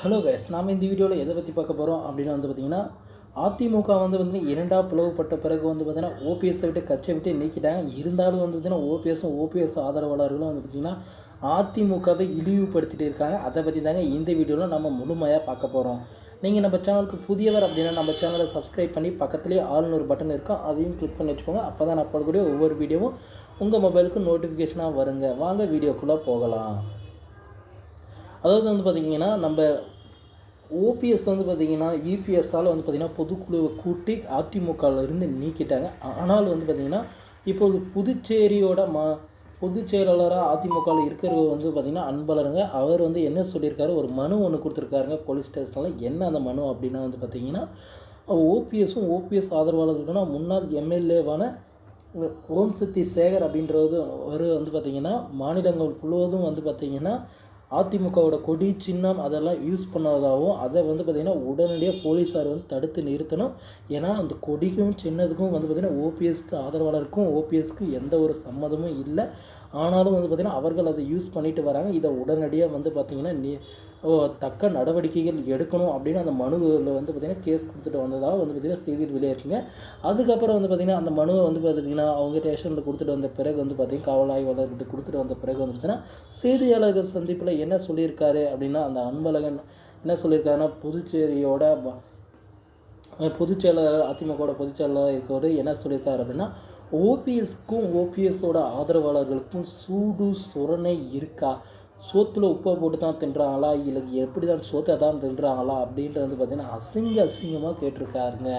Hello guys நாம் இந்த வீடியோவில் எதை பற்றி பார்க்க போகிறோம் அப்படின்னு வந்து பார்த்திங்கன்னா அதிமுக வந்து பார்த்திங்கன்னா இரண்டாக பிளவுபட்ட பிறகு வந்து பார்த்திங்கன்னா ஓபிஎஸ்ஸை விட்டு கட்சியை விட்டு நீக்கிட்டாங்க. இருந்தாலும் வந்து பார்த்திங்கன்னா ஓபிஎஸும் ஓபிஎஸ் ஆதரவாளர்களும் வந்து பார்த்திங்கன்னா அதிமுகவை இழிவுபடுத்திட்டு இருக்காங்க. அதை பற்றி தாங்க இந்த வீடியோவில் நம்ம முழுமையாக பார்க்க போகிறோம் நீங்கள் நம்ம சேனலுக்கு புதியவர் அப்படின்னா நம்ம சேனலை சப்ஸ்கிரைப் பண்ணி பக்கத்துலேயே ஆள்னு ஒரு பட்டன் இருக்கும் அதையும் கிளிக் பண்ணி வச்சுக்கோங்க. அப்போ தான் நான் போடக்கூடிய ஒவ்வொரு வீடியோவும் உங்கள் மொபைலுக்கு நோட்டிஃபிகேஷனாக வருங்க. வாங்க வீடியோக்குள்ளே போகலாம். அதாவது வந்து பார்த்திங்கன்னா நம்ம ஓபிஎஸ் வந்து பார்த்திங்கன்னா யூபிஎஸ்ஸால் வந்து பார்த்திங்கன்னா பொதுக்குழுவை கூட்டி அதிமுகவில் இருந்து நீக்கிட்டாங்க. ஆனால் வந்து பார்த்திங்கன்னா இப்போது புதுச்சேரியோட மா பொதுச் செயலாளராக அதிமுகவில் இருக்கிறவர் வந்து பார்த்திங்கன்னா அன்பழருங்க அவர் வந்து என்ன சொல்லியிருக்காரு? ஒரு மனு ஒன்று கொடுத்துருக்காருங்க போலீஸ் ஸ்டேஷனில். என்ன அந்த மனு அப்படின்னா வந்து பார்த்திங்கன்னா ஓபிஎஸும் ஓபிஎஸ் ஆதரவாளர்களுக்குன்னா முன்னாள் எம்எல்ஏவான ஓம் சக்தி சேகர் அப்படின்றது அவர் வந்து பார்த்திங்கன்னா மாநிலங்கள் முழுவதும் வந்து பார்த்திங்கன்னா அதிமுகவோட கொடி சின்னம் அதெல்லாம் யூஸ் பண்ணாதாகவும் அதை வந்து பார்த்திங்கன்னா உடனடியாக போலீஸார் வந்து தடுத்து நிறுத்தணும். ஏன்னா அந்த கொடிக்கும் சின்னதுக்கும் வந்து பார்த்திங்கன்னா ஓபிஎஸ் ஆதரவாளருக்கும் ஓபிஎஸ்க்கு எந்த ஒரு சம்மதமும் இல்லை. ஆனாலும் வந்து பார்த்திங்கன்னா அவர்கள் அதை யூஸ் பண்ணிட்டு வராங்க. இதை உடனடியாக வந்து பார்த்திங்கன்னா நீ தக்க நடவடிக்கைகள் எடுக்கணும் அப்படின்னு அந்த மனுவில் வந்து பார்த்திங்கன்னா கேஸ் கொடுத்துட்டு வந்ததாக வந்து பார்த்திங்கன்னா செய்தியில் வெளியாயிருக்குங்க அதுக்கப்புறம் வந்து பார்த்திங்கன்னா அந்த மனுவை வந்து பார்த்திங்கன்னா அவங்க ஸ்டேஷனில் கொடுத்துட்டு வந்த பிறகு வந்து பார்த்திங்கன்னா காவல் ஆய்வாளர்கிட்ட கொடுத்துட்டு வந்த பிறகு வந்து பார்த்திங்கன்னா செய்தியாளர்கள் சந்திப்பில் என்ன சொல்லியிருக்காரு அப்படின்னா அந்த அன்பழகன் என்ன சொல்லியிருக்காருன்னா புதுச்சேரியோட பொதுச்செயலாளர் பொதுச் செயலாளர் அதிமுகவோட பொதுச் செயலாளர் இருக்கவர் என்ன சொல்லியிருக்காரு அப்படின்னா ஓபிஎஸ்க்கும் ஓபிஎஸோட ஆதரவாளர்களுக்கும் சூடு சுரணை இருக்கா? சோத்தில் உப்பை போட்டு தான் தின்றாங்களா? இல்லை எப்படி தான் சோத்தை தான் தின்றாங்களா? அப்படின்றது வந்து பார்த்திங்கன்னா அசிங்க அசிங்கமாக கேட்டிருக்காருங்க.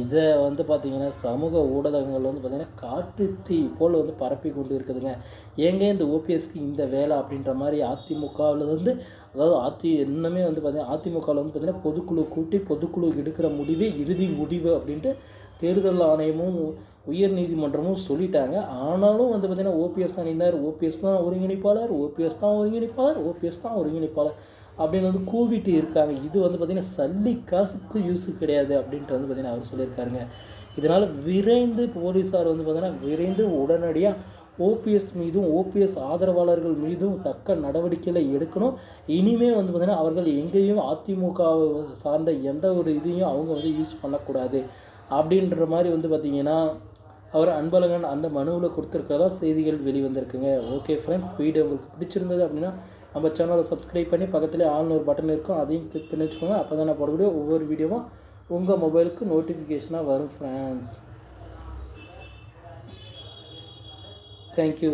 இதை வந்து பார்த்திங்கன்னா சமூக ஊடகங்கள் வந்து பார்த்திங்கன்னா காட்டுத்தீ போல் வந்து பரப்பி கொண்டு இருக்குதுங்க ஏங்க இந்த ஓபிஎஸ்க்கு இந்த வேலை அப்படின்ற மாதிரி அதிமுகவில் வந்து அதாவது அதி இன்னுமே வந்து பார்த்திங்கன்னா அதிமுகவில் வந்து பார்த்திங்கன்னா பொதுக்குழு கூட்டி பொதுக்குழு எடுக்கிற முடிவே இறுதி முடிவு அப்படின்ட்டு தேர்தல் ஆணையமும் உயர் நீதிமன்றமும் சொல்லிட்டாங்க. ஆனாலும் வந்து பார்த்திங்கன்னா ஓபிஎஸ் அணியினர் ஓபிஎஸ் தான் ஒருங்கிணைப்பாளர். ஓபிஎஸ் தான் ஒருங்கிணைப்பாளர். ஓபிஎஸ் தான் ஒருங்கிணைப்பாளர் அப்படின்னு வந்து கூவிட்டு இருக்காங்க. இது வந்து பார்த்திங்கன்னா சல்லி காசுக்கு யூஸு கிடையாது அப்படின்ட்டு வந்து பார்த்திங்கன்னா அவர் சொல்லியிருக்காருங்க. இதனால் விரைந்து போலீஸார் வந்து பார்த்திங்கன்னா விரைந்து உடனடியாக ஓபிஎஸ் மீதும் ஓபிஎஸ் ஆதரவாளர்கள் மீதும் தக்க நடவடிக்கைகளை எடுக்கணும். இனிமே வந்து பார்த்திங்கன்னா அவர்கள் எங்கேயும் அதிமுக சார்ந்த எந்த ஒரு இதையும் அவங்க வந்து யூஸ் பண்ணக்கூடாது. அப்படின்ற மாதிரி வந்து பார்த்திங்கன்னா அவர் அன்பழகன் அந்த மனுவில் கொடுத்துருக்கிறதா செய்திகள் வெளிவந்திருக்குங்க. ஓகே ஃப்ரெண்ட்ஸ் வீடியோ உங்களுக்கு பிடிச்சிருந்தது அப்படின்னா நம்ம சேனலை சப்ஸ்கிரைப் பண்ணி பக்கத்தில் ஆன்ல ஒரு பட்டன் இருக்கும். அதையும் கிளிக் பண்ணி வச்சுக்கோங்க. அப்போ தான் நான் போடக்கூடிய ஒவ்வொரு வீடியோவும் உங்கள் மொபைலுக்கு நோட்டிஃபிகேஷனாக வரும் ஃப்ரெண்ட்ஸ் தேங்க்யூ